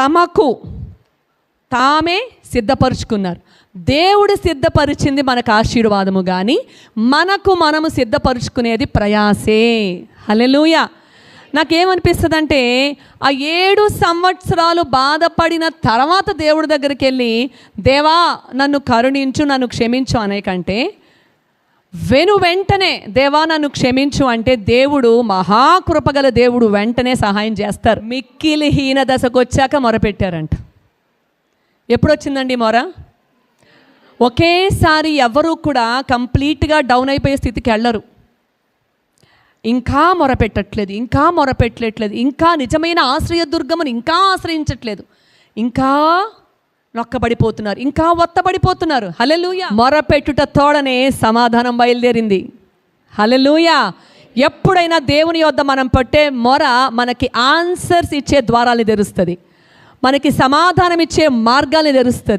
తమకు తామే సిద్ధపరుచుకున్నారు. దేవుడు సిద్ధపరిచింది మనకు ఆశీర్వాదము కానీ మనకు మనము సిద్ధపరుచుకునేది ప్రయాసే. హలెలూయ నాకేమనిపిస్తుంది అంటే ఆ ఏడు సంవత్సరాలు బాధపడిన తర్వాత దేవుడి దగ్గరికి వెళ్ళి దేవా నన్ను కరుణించు నన్ను క్షమించు అనే కంటే వెను వెంటనే దేవా నన్ను క్షమించు అంటే దేవుడు మహాకృపగల దేవుడు వెంటనే సహాయం చేస్తారు. మిక్కిలి హీన దశకు వచ్చాక మొరపెట్టారంట. ఎప్పుడొచ్చిందండి మొర? ఒకేసారి ఎవరు కూడా కంప్లీట్గా డౌన్ అయిపోయే స్థితికి వెళ్ళరు ఇంకా మొరపెట్టట్లేదు ఇంకా మొరపెట్టట్లేదు ఇంకా నిజమైన ఆశ్రయ దుర్గమును ఇంకా ఆశ్రయించట్లేదు ఇంకా నొక్కబడిపోతున్నారు. ఇంకా ఒత్తబడిపోతున్నారు. హలలుయ మొరపెట్టుట తోడనే సమాధానం బయలుదేరింది. హలలుయ ఎప్పుడైనా దేవుని యొద్ద మనం పట్టే మొర మనకి ఆన్సర్స్ ఇచ్చే ద్వారాలు తెరుస్తుంది. మనకి సమాధానం ఇచ్చే మార్గాల్ని తెరుస్తుంది.